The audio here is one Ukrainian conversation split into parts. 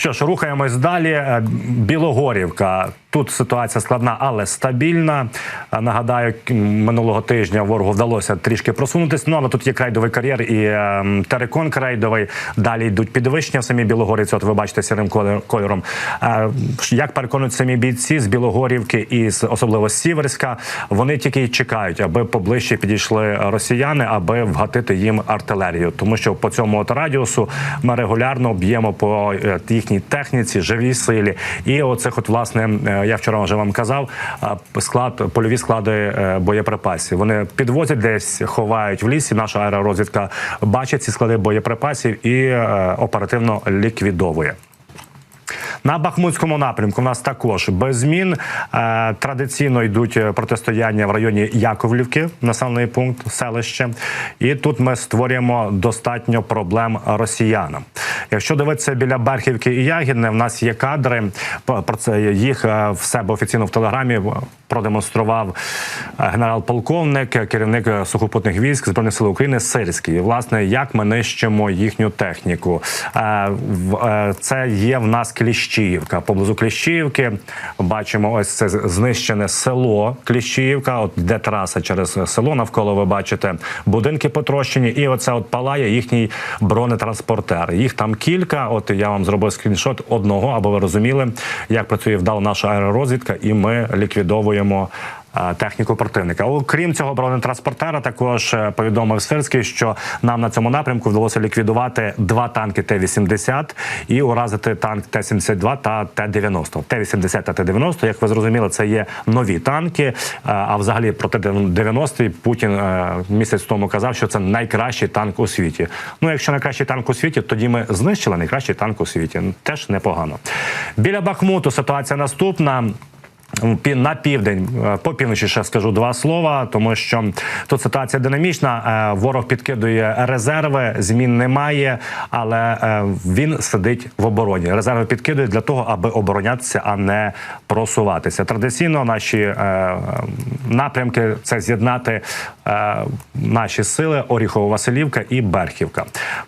Що ж, рухаємось далі. Е, Білогорівка. Тут ситуація складна, але стабільна. Е, Нагадаю, минулого тижня ворогу вдалося трішки просунутися. Ну але тут є крейдовий кар'єр і е, терекон крейдовий. Далі йдуть підвищення в самій Білогорівці. От ви бачите сірим кольором. Е, Як переконують самі бійці з Білогорівки і особливо з Сіверська, вони тільки й чекають, аби поближче підійшли росіяни, аби вгатити їм артилерію. Тому що по цьому от радіусу ми регулярно б'ємо по е, їхній техніці, живій силі. І оцих, от власне, е, я вчора вже вам казав, е, склад польові склади е, боєприпасів. Вони підвозять десь, ховають в лісі. Наша аеророзвідка бачить ці склади боєприпасів і оперативно ліквідовує. На Бахмутському напрямку в нас також без змін. Е, традиційно йдуть е, протистояння в районі Яковлівки, населений пункт, селище. І тут ми створюємо достатньо проблем росіянам. Якщо дивитися біля Берхівки і Ягідне, в нас є кадри. Про це їх е, в себе офіційно в телеграмі продемонстрував генерал-полковник, керівник сухопутних військ збройних сил України Сирський. Власне, як ми нищимо їхню техніку. Це є в нас Кліщіївка. Поблизу Кліщіївки бачимо ось це знищене село Кліщіївка. От де траса через село навколо ви бачите будинки потрощені, і оце от палає їхній бронетранспортер. Їх там кілька. От я вам зробив скріншот одного, аби ви розуміли, як працює вдало наша аеророзвідка, і ми ліквідовуємо. Е, Техніку противника, окрім цього бронетранспортера, також е, повідомив Сирський, що нам на цьому напрямку вдалося ліквідувати два танки Т-80 і уразити танк Т-72 та Т-90. Т-80 та Т-90, як ви зрозуміли, це є нові танки. Е, А взагалі про Т-90 Путін місяць тому казав, що це найкращий танк у світі. Ну, якщо найкращий танк у світі, тоді ми знищили найкращий танк у світі. Теж непогано. Біля Бахмуту ситуація наступна. На південь е, по півночі ще скажу два слова, тому що тут ситуація динамічна. е, Ворог підкидує резерви, змін немає, але е, він сидить в обороні. Резерви підкидує для того, аби оборонятися, а не просуватися. Традиційно наші напрямки це з'єднати наші сили Оріхово-Василівка і Берхівка.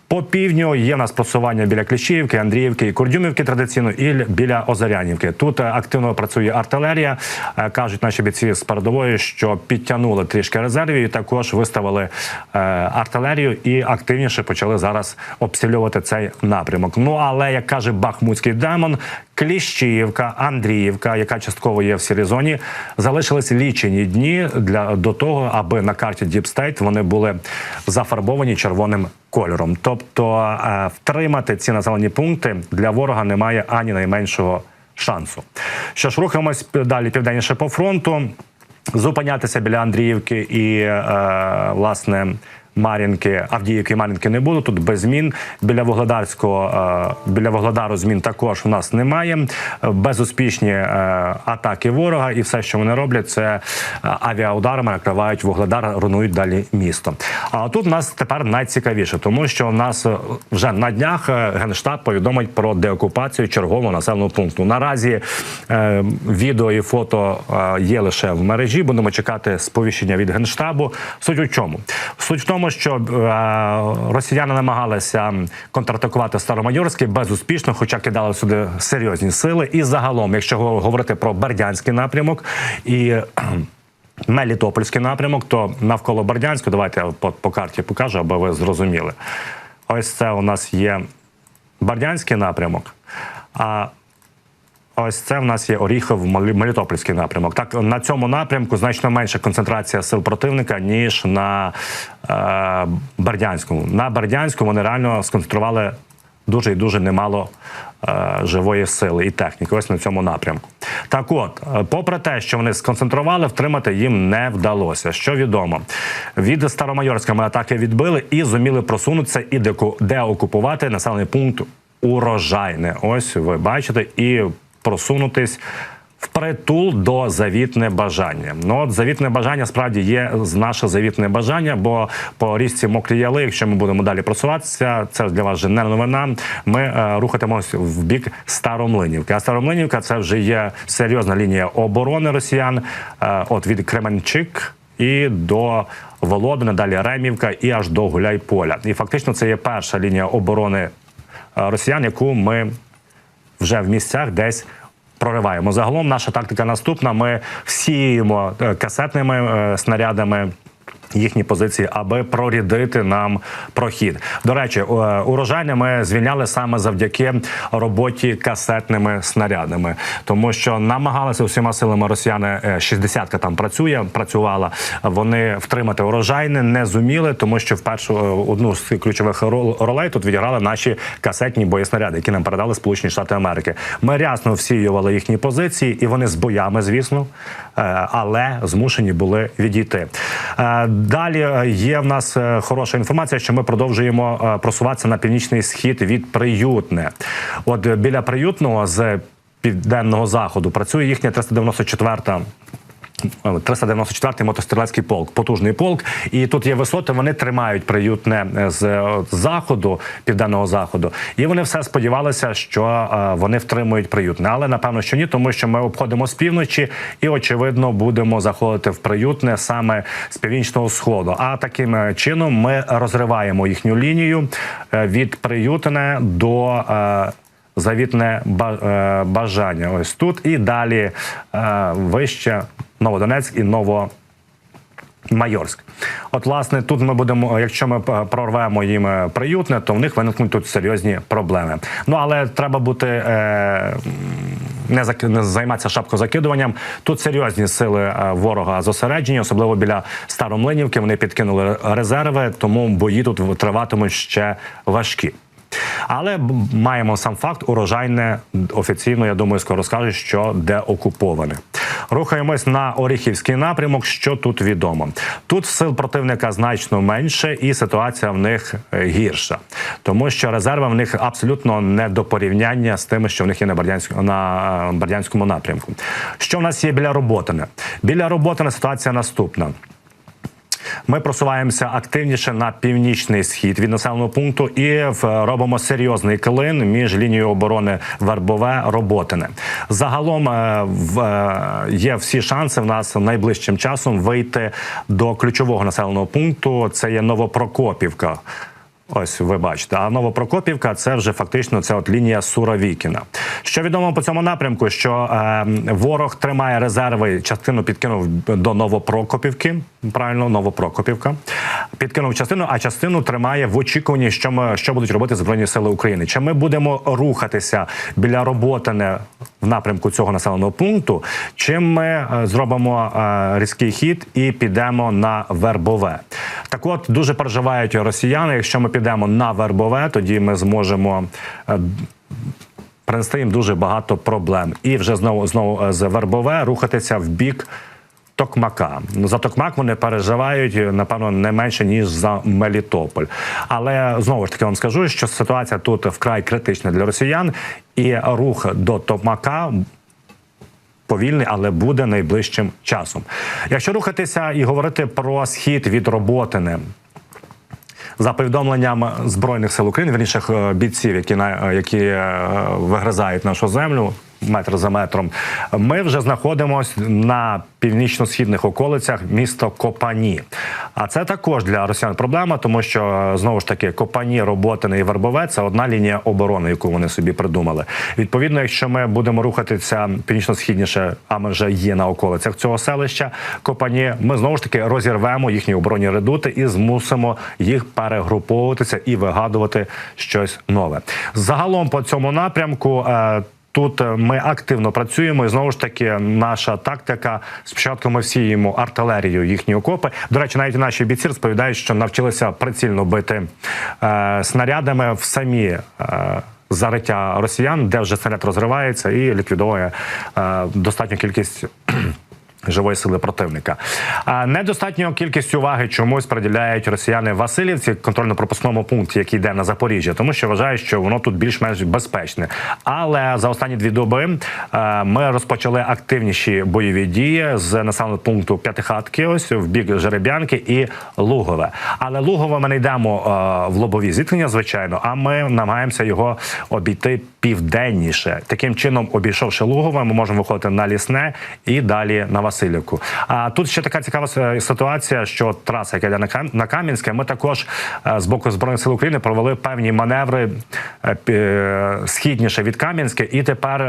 По півдню є в нас просування біля Кліщіївки, Андріївки і Курдюмівки традиційно, і біля Озарянівки. Тут активно працює артилерія. Е, Кажуть наші бійці з передової, що підтягнули трішки резервів, і також виставили е, артилерію і активніше почали зараз обстрілювати цей напрямок. Ну але як каже Бахмутський демон, Кліщіївка, Андріївка, яка частково є в сірій зоні, залишились лічені дні для до того, аби на карті State вони були зафарбовані червоним кольором. Тобто е, втримати ці населені пункти для ворога немає ані найменшого шансу. Що ж, рухаємось далі південніше по фронту. Зупинятися біля Андріївки і е, власне. Мар'їнки, Авдіївки і Мар'їнки не було. Тут без змін. Біля Вогледарського, е, біля Вогледару змін також у нас немає. Безуспішні е, атаки ворога, і все, що вони роблять, це е, авіаударами накривають Вогледар, руйнують далі місто. А тут у нас тепер найцікавіше, тому що у нас вже на днях генштаб повідомить про деокупацію чергового населеного пункту. Наразі відео і фото є лише в мережі. Будемо чекати сповіщення від генштабу. Суть у чому? Суть в тому, що е, росіяни намагалися контратакувати Старомайорський безуспішно, хоча кидали сюди серйозні сили. І загалом, якщо говорити про Бердянський напрямок і Мелітопольський напрямок, то навколо Бердянську, давайте я по, по карті покажу, аби ви зрозуміли. Ось це у нас є Бердянський напрямок. А Ось це в нас є Оріхов Мелі- Мелітопольський напрямок. Так на цьому напрямку значно менша концентрація сил противника ніж на е, Бердянському. На Бердянському вони реально сконцентрували дуже і дуже немало е, живої сили і техніки. Ось на цьому напрямку. Так, от, е, попри те, що вони сконцентрували, втримати їм не вдалося. Що відомо від Старомайорська ми атаки відбили і зуміли просунутися і деокупувати населений пункт урожайне. Ось ви бачите, і просунутись впритул до завітне бажання. Ну от завітне бажання справді є наше завітне бажання, бо по річці мокрі яли, якщо ми будемо далі просуватися, це для вас вже не новина. Ми е, рухатимемось в бік Старомлинівки. А Старомлинівка це вже є серйозна лінія оборони росіян. Е, от від Кременчик і до Володина, далі Ремівка і аж до Гуляйполя. І фактично це є перша лінія оборони е, росіян, яку ми вже в місцях десь. Прориваємо загалом. Наша тактика наступна. Ми всіємо е, касетними е, снарядами. Їхні позиції, аби прорідити нам прохід. До речі, е, урожайне ми звільняли саме завдяки роботі касетними снарядами, тому що намагалися усіма силами росіяни е, 60-ка там працює, працювала. Вони втримати урожайне не зуміли, тому що в першу е, одну з ключових ролей тут відіграли наші касетні боєснаряди, які нам передали Сполучені Штати Америки. Ми рясно всіювали їхні позиції, і вони з боями, звісно, е, але змушені були відійти. Далі е, є в нас е, хороша інформація, що ми продовжуємо е, просуватися на північний схід від приютне. От біля приютного з південного заходу працює їхня 394-та 394-й мотострілецький полк, потужний полк. І тут є висоти. Вони тримають приютне з е, заходу, південного заходу. І вони все сподівалися, що е, вони втримують приютне. Але напевно, що ні, тому що ми обходимо з півночі і очевидно будемо заходити в приютне саме з північного сходу. А таким е, чином ми розриваємо їхню лінію е, від приютне до. Завітне е, бажання. Ось тут і далі е, вище Новодонецьк і Ново. Майорськ, от власне, тут ми будемо, якщо ми прорвемо їм е, приютне, то в них виникнуть тут серйозні проблеми. Ну але треба бути е, не, зак... не займатися шапкозакидуванням. Тут серйозні сили ворога зосереджені, особливо біля Старомлинівки. Вони підкинули резерви, тому бої тут триватимуть ще важкі. Але маємо сам факт, урожайне офіційно, я думаю, скоро скажуть, що де окуповане. Рухаємось на Оріхівський напрямок. Що тут відомо? Тут сил противника значно менше, і ситуація в них е, гірша, тому що резерви в них абсолютно не до порівняння з тими, що в них є на Бердянському на е, Бердянському напрямку. Що в нас є біля Роботине? Біля Роботине ситуація наступна. Ми просуваємося активніше на північний схід від населеного пункту і в- робимо серйозний клин між лінією оборони Вербове Роботине. Загалом е, в- е, є всі шанси в нас найближчим часом вийти до ключового населеного пункту. Це є Новопрокопівка. Ось ви бачите, а Новопрокопівка це вже фактично це от лінія Суровікіна. Що відомо по цьому напрямку, що е, ворог тримає резерви, частину підкинув до Новопрокопівки. Правильно, Новопрокопівка. Підкинув частину, а частину тримає в очікуванні, що ми що будуть робити Збройні Сили України. Чи ми будемо рухатися біля роботи в напрямку цього населеного пункту, чи ми е, зробимо е, різкий хід і підемо на Вербове? Так от дуже переживають росіяни. Якщо ми підемо на Вербове, тоді ми зможемо. е, Принести їм дуже багато проблем, і вже знову знову е, з Вербове рухатися в бік Токмака. За Токмак вони переживають напевно не менше ніж за Мелітополь. Але знову ж таки вам скажу, що ситуація тут вкрай критична для росіян, і рух до Токмака повільний, але буде найближчим часом. Якщо рухатися і говорити про схід від роботини. За повідомленням збройних сил України, верніше е, бійців, які на які е, вигризають нашу землю метр за метром, ми вже знаходимося на північно-східних околицях міста Копані. А це також для росіян проблема, тому що е, знову ж таки Копані, Роботине і Вербове це одна лінія оборони, яку вони собі придумали. Відповідно, якщо ми будемо рухатися північно-східніше, а ми вже є на околицях цього селища Копані, ми знову ж таки розірвемо їхні оборонні редути і змусимо їх перегруповуватися і вигадувати щось нове. Загалом по цьому напрямку. Тут е, ми активно працюємо, і знову ж таки, наша тактика. Спочатку ми всіємо артилерію їхні окопи. До речі, навіть наші бійці розповідають, що навчилися прицільно бити е, снарядами в самі. Е, Зариття росіян, де вже снаряд розривається і ліквідовує е, достатню кількість живої сили противника. Недостатньо кількість уваги чомусь приділяють росіяни Васильівці контрольно-пропускному пункті, який йде на Запоріжжя, тому що вважають, що воно тут більш-менш безпечне. Але за останні дві доби е, ми розпочали активніші бойові дії з населеного пункту П'ятихатки, ось в бік Жереб'янки і Лугове. Але Лугове ми не йдемо е, в лобові зіткнення, звичайно, а ми намагаємося його обійти південніше. Таким чином, обійшовши Лугове, ми можемо виходити на лісне і далі на Васильівку. А тут ще така цікава е, ситуація, що траса, яка йде на Кам- Кам'янське, ми також е, з боку збройних сил України провели певні маневри е, східніше від Кам'янська, і тепер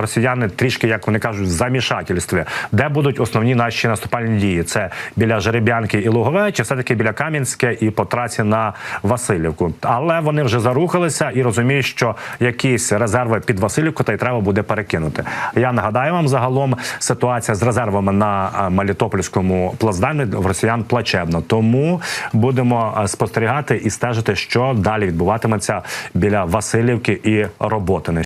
росіяни трішки, як вони кажуть, в замішательстві, де будуть основні наші наступальні дії. Це біля Жереб'янки і Лугове, чи все таки біля Кам'янське і по трасі на Васильівку. Але вони вже зарухалися і розуміють, що якісь резерви під Васильівку та й треба буде перекинути. Я нагадаю вам загалом ситуація з резервами на е, Мелітопольському плацдармі в росіян плачевна. Тому будемо е, спостерігати і стежити, що далі відбуватиметься біля Васильівки і Роботини.